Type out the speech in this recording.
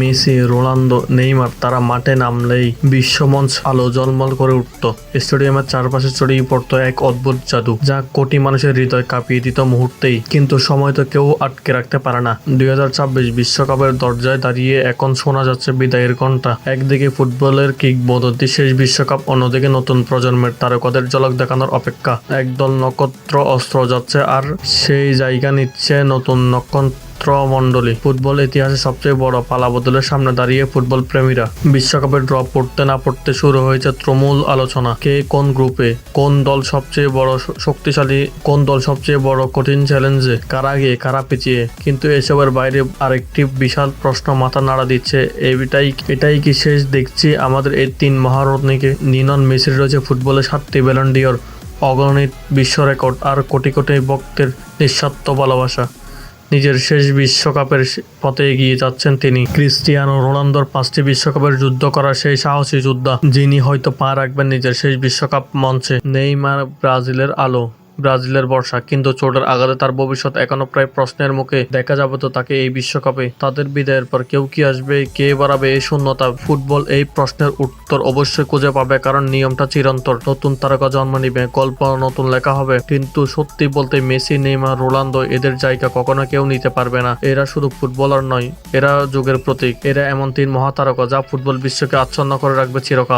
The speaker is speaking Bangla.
মেসি, রোনালদো, নেইমার তারা মাঠে নামলেই বিশ্বমঞ্চ আলো জলমল করে উঠত। স্টেডিয়ামের চারপাশে ছড়িয়ে পড়তো এক অদ্ভুত জাদু, যা কোটি মানুষের হৃদয় কাঁপিয়ে দিত মুহূর্তেই। কিন্তু সময় তো কেউ আটকে রাখতে পারে না। দুই বিশ্বকাপের দরজায় দাঁড়িয়ে এখন শোনা যাচ্ছে বিদায়ের ঘণ্টা একদিকে ফুটবলের কিক কিংবদন্তি শেষ বিশ্বকাপ, অন্যদিকে নতুন প্রজন্মের তারকাদের ঝলক দেখানোর অপেক্ষা। একদল নক্ষত্র অস্ত্র যাচ্ছে আর সেই জায়গা নিচ্ছে নতুন নক্ষত্র। মণ্ডলী ফুটবল ইতিহাসে সবচেয়ে বড় পালাবদলের সামনে দাঁড়িয়ে ফুটবল প্রেমীরা। বিশ্বকাপের ড্র পড়তে না পড়তে শুরু হয়েছে ত্রমূল আলোচনা। কে কোন গ্রুপে কোন দল সবচেয়ে বড় শক্তিশালী? কোন দল সবচেয়ে বড় কঠিন চ্যালেঞ্জে কারা গিয়ে কারা পিছিয়ে? কিন্তু এসবের বাইরে আরেকটি বিশাল প্রশ্ন মাথা নাড়া দিচ্ছে এটাই এটাই কি শেষ দেখছি? আমাদের এই তিন মহারত্নীকে নিনন মেসির রয়েছে ফুটবলে সাতটি ব্যালন্ডিয়র অগণিত বিশ্ব রেকর্ড আর কোটি কোটি ভক্তের নিঃস্বার্থ ভালোবাসা। নিজের শেষ বিশ্বকাপের পথে এগিয়ে যাচ্ছেন তিনি। ক্রিস্টিয়ানো রোনালদোর পাঁচটি বিশ্বকাপের যুদ্ধ করা সেই সাহসী যোদ্ধা, যিনি হয়তো পা রাখবেন নিজের শেষ বিশ্বকাপ মঞ্চে। নেইমার ব্রাজিলের আলো। ব্রাজিলের বর্ষা, কিন্তু চোটের আঘাতে তার ভবিষ্যৎ এখনও প্রায় প্রশ্নের মুখে। দেখা যাবে তো তাকে এই বিশ্বকাপে। তাদের বিদায়ের পর কেউ কি আসবে, কে বাড়াবে এই শূন্যতা? ফুটবল এই প্রশ্নের উত্তর অবশ্যই খুঁজে পাবে, কারণ নিয়মটা চিরন্তর নতুন তারকা জন্ম নিবে গল্প নতুন লেখা হবে। কিন্তু সত্যি বলতে মেসি, নেইমার, রোনালদো এদের জায়গা কখনো কেউ নিতে পারবে না। এরা শুধু ফুটবলার নয়, এরা যুগের প্রতীক। এরা এমন তিন মহাতারকা যা ফুটবল বিশ্বকে আচ্ছন্ন করে রাখবে চিরকাল।